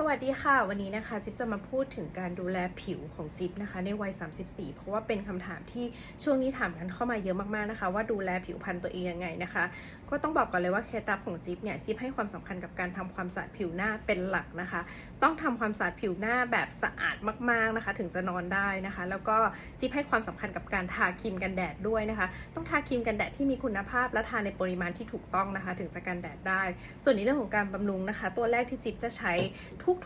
สวัสดีค่ะ วันนี้นะคะ จิ๊บจะมาพูดถึงการดูแลผิวของจิ๊บนะคะ ในวัย 34 เพราะว่าเป็นคำถามที่ช่วงนี้ถามกันเข้ามาเยอะมากๆนะคะ ว่าดูแลผิวพรรณตัวเองยังไงนะคะ ก็ต้องบอกก่อนเลยว่าเคล็ดลับของจิ๊บเนี่ยจิ๊บให้ความสำคัญกับการทำความสะอาดผิวหน้าเป็นหลักนะคะ ต้องทำความสะอาดผิวหน้าแบบสะอาดมากๆนะคะ ถึงจะนอนได้นะคะ แล้วก็จิ๊บให้ความสำคัญกับการทาครีมกันแดดด้วยนะคะ ต้องทาครีมกันแดดที่มีคุณภาพและทาในปริมาณที่ถูกต้องนะคะ ถึงจะกันแดดได้ ส่วนในเรื่องของการบำรุงนะคะ ตัวแรกที่จิ๊บจะใช้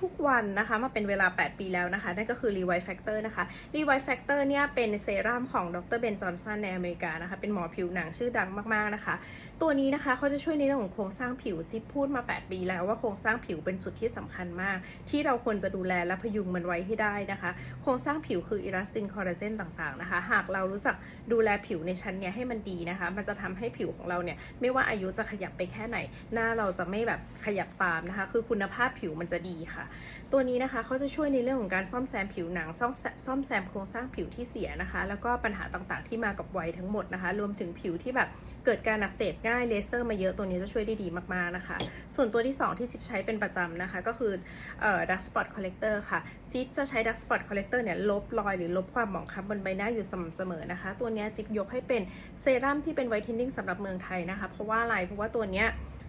ทุกๆวันนะคะ มาเป็นเวลา 8 ปีแล้วนะคะ นั่นก็คือ Revive Factor นะคะ Revive Factor เนี่ยเป็นเซรั่มของดรเบนจอนสันในอเมริกานะคะ เป็นหมอผิวหนังชื่อดังมากๆนะคะ ตัวนี้นะคะเขาจะช่วยในเรื่องของโครงสร้างผิวจิ๊บพูดมา 8 ปีแล้วว่าโครงสร้างผิวเป็นจุดที่สำคัญมาก ที่เราควรจะดูแลและพยุงมันไว้ให้ได้นะคะ โครงสร้างผิวคืออิลาสตินคอลลาเจนต่างๆนะคะ หากเรารู้จักดูแลผิวในชั้นเนี้ยให้มันดีนะคะ มันจะทำให้ผิวของเราเนี่ยไม่ว่าอายุจะขยับไปแค่ไหน หน้าเราจะไม่แบบขยับตามนะคะ คือคุณภาพผิวมันจะดีค่ะ ตัวนี้นะคะเขาจะช่วยในเรื่องของการซ่อมแซมผิวหนังซ่อมแซซ่อมแซมโครงสร้างผิวที่เสียนะคะ แล้วก็ปัญหาต่างๆที่มากับวัยทั้งหมดนะคะ รวมถึงผิวที่แบบเกิดการอักเสบง่ายเลเซอร์มาเยอะตัวนี้จะช่วยได้ดีมากๆนะคะ ส่วนตัวที่ 2 ที่จิ๊บใช้เป็นประจำนะคะ ก็คือเอ่อ Dark Spot Collector ค่ะ จิ๊บจะใช้ Dark Spot Collector เนี่ยลบรอยหรือลบความหมองคล้ำบนใบหน้าอยู่สม่ำเสมอนะคะ ตัวนี้จิ๊บยกให้เป็นเซรั่มที่เป็นไวท์เทนนิ่งสำหรับเมืองไทยนะคะ เพราะว่าอะไรเพราะว่าตัวเนี้ย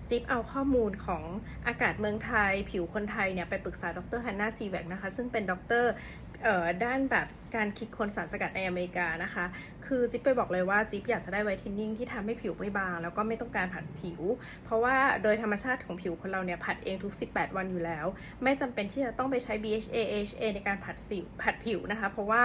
จิ๊บเอาข้อมูลของอากาศเมืองไทย ผิวคนไทยเนี่ยไปปรึกษาดรฮันนาซีแวกนะคะ ซึ่งเป็นด็อกเตอร์ด้านแบบการคิดค้นสารสกัดในอเมริกานะคะ คือจิ๊บไปบอกเลยว่าจิ๊บอยากจะได้ไวท์เทนนิ่งที่ทำให้ผิวไม่บาง แล้วก็ไม่ต้องการผัดผิว เพราะว่าโดยธรรมชาติของผิวคนเราเนี่ยผัดเองทุก 18 วันอยู่แล้ว ไม่จำเป็นที่จะต้องไปใช้ BHA HA ในการผัดสิวผัดผิวนะคะ เพราะว่า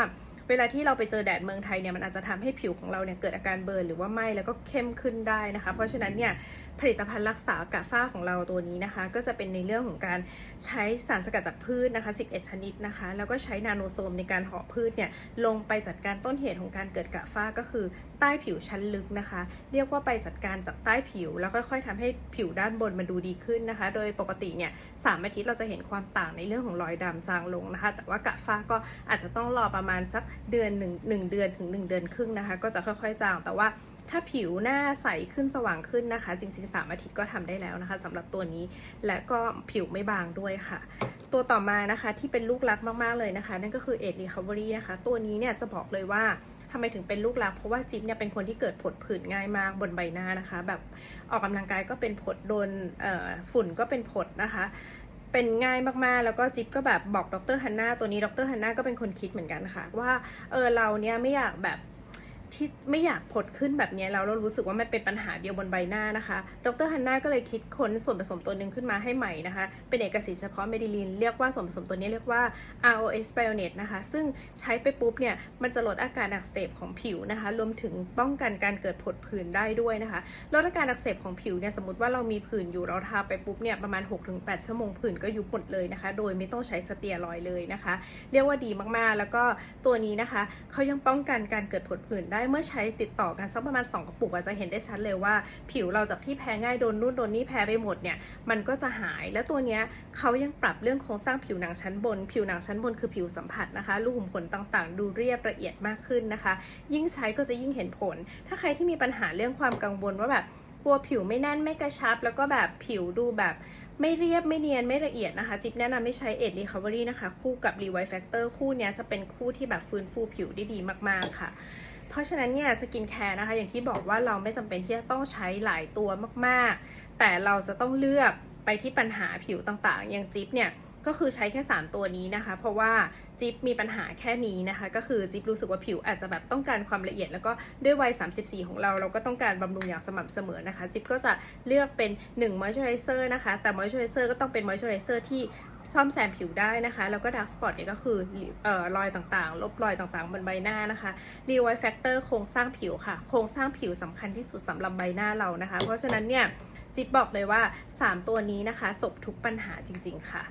เวลาที่เราไปเจอแดดเมืองไทยเนี่ยมันอาจจะทำให้ผิวของเราเนี่ยเกิดอาการเบิร์นหรือว่าไหม้แล้วก็เข้มขึ้นได้นะคะ เพราะฉะนั้นเนี่ยผลิตภัณฑ์รักษากระฝ้าของเราตัวนี้นะคะ ก็จะเป็นในเรื่องของการใช้สารสกัดจากพืชนะคะ 11 ชนิดนะคะ แล้วก็ใช้นาโนโซมในการห่อพืชเนี่ยลงไปจัดการต้นเหตุของการเกิดกระฝ้าก็คือใต้ผิวชั้นลึกนะคะ เรียกว่าไปจัดการจากใต้ผิว แล้วค่อยๆทำให้ผิวด้านบนมันดูดีขึ้นนะคะ โดยปกติเนี่ยสามอาทิตย์เราจะเห็นความต่างในเรื่องของรอยดำจางลงนะคะ แต่ว่ากระฝ้าก็อาจจะต้องรอประมาณสักเดือนหนึ่งหนึ่งเดือนถึง 1 เดือนครึ่งนะคะ ก็จะค่อยๆจางแต่ว่าถ้าผิวหน้าใสขึ้นสว่างขึ้นนะคะ จริงๆ3อาทิตย์ก็ทำได้แล้วนะคะสำหรับตัวนี้และก็ผิวไม่บางด้วยค่ะ ตัวต่อมานะคะที่เป็นลูกรักมากๆเลยนะคะ นั่นก็คือเอ d รีคา v วอรี่นะคะ ตัวนี้เนี่ยจะบอกเลยว่าทำไมถึงเป็นลูกรักเพราะว่าจิ๊บเนี่ยเป็นคนที่เกิดผดผื่นง่ายมากบนใบหน้านะคะ แบบออกกำลังกายก็เป็นผดโดนฝุ่นก็เป็นผดนะคะ เป็นง่ายมากๆ แล้วก็จิ๊บก็แบบบอกดรฮันนาตัวนี้ดรฮันนาก็เป็นคนคิดเหมือนกันค่ะ ว่าเออเราเนี่ยไม่อยากแบบ ที่ไม่อยากผดขึ้นแบบนี้แล้วเรารู้สึกว่ามันเป็นปัญหาเดียวบนใบหน้านะคะ ดรฮันนาก็เลยคิดค้นส่วนผสมตัวหนึ่งขึ้นมาให้ใหม่นะคะ เป็นเอกสิทธิ์เฉพาะเมดิลิน เรียกว่าส่วนผสมตัวนี้เรียกว่า ROS Bionet นะคะ ซึ่งใช้ไปปุ๊บเนี่ย มันจะลดอาการอักเสบของผิวนะคะ รวมถึงป้องกันการเกิดผดผื่นได้ด้วยนะคะ ลดอาการอักเสบของผิวเนี่ย สมมติว่าเรามีผื่นอยู่เราทาไปปุ๊บเนี่ย ประมาณ 6-8 ชั่วโมงผื่นก็ยุบหมดเลยนะคะ โดยไม่ต้องใช้สเตียรอยเลยนะคะ เรียกว่าดีมากๆ แล้วก็ตัวนี้นะคะเขายังป้องกันการเกิดผดผื่นได้เมื่อใช้ติดต่อกันสักประมาณ 2กระปุกอาจจะเห็นได้ชัดเลยว่า ผิวเราจากที่แพ้ง่ายโดนนู่นโดนนี่แพ้ไปหมดเนี่ยมันก็จะหายและตัวเนี้ยเขายังปรับเรื่องโครงสร้างผิวหนังชั้นบน ผิวหนังชั้นบนคือผิวสัมผัสนะคะรูขุมขนต่างๆ ดูเรียบละเอียดมากขึ้นนะคะ ยิ่งใช้ก็จะยิ่งเห็นผล ถ้าใครที่มีปัญหาเรื่องความกังวลว่าแบบ ลัวผิวไม่แน่นไม่กระชับ แล้วก็แบบผิวดูแบบไม่เรียบไม่เนียนไม่ละเอียดนะคะ จิ๊บแนะนำให้ใช้เอ็ดรีคา v วอรี่นะคะ คู่กับ Revive Factor คู่เนี้ยจะเป็นคู่ที่แบบฟื้นฟูผิวได้ดีมากๆค่ะ เพราะฉะนั้นเนี่ยสกินแคร์นะคะ อย่างที่บอกว่าเราไม่จำเป็นที่จะต้องใช้หลายตัวมากๆ แต่เราจะต้องเลือกไปที่ปัญหาผิวต่างๆ อย่างจิ๊บเนี่ย ก็คือใช้แค่ 3 ตัวนี้นะคะ เพราะว่าจิ๊บมีปัญหาแค่นี้นะคะ ก็คือจิ๊บรู้สึกว่าผิวอาจจะแบบต้องการความละเอียด แล้วก็ด้วยวัย 34 ของเราเราก็ต้องการบำรุงอย่างสม่ำเสมอนะคะ จิ๊บก็จะเลือกเป็น1 moisturizer นะคะ แต่ moisturizer ก็ต้องเป็น moisturizer ที่ซ่อมแซมผิวได้นะคะ แล้วก็ dark spot เนี่ยก็คือเอ่อรอยต่างๆ ลบรอยต่างๆ บนใบหน้านะคะ Revive Factor โครงสร้างผิวค่ะ โครงสร้างผิวสำคัญที่สุดสำหรับใบหน้าเรานะคะ เพราะฉะนั้นเนี่ยจิ๊บบอกเลยว่า 3 ตัวนี้นะคะ จบทุกปัญหาจริง ๆ ค่ะ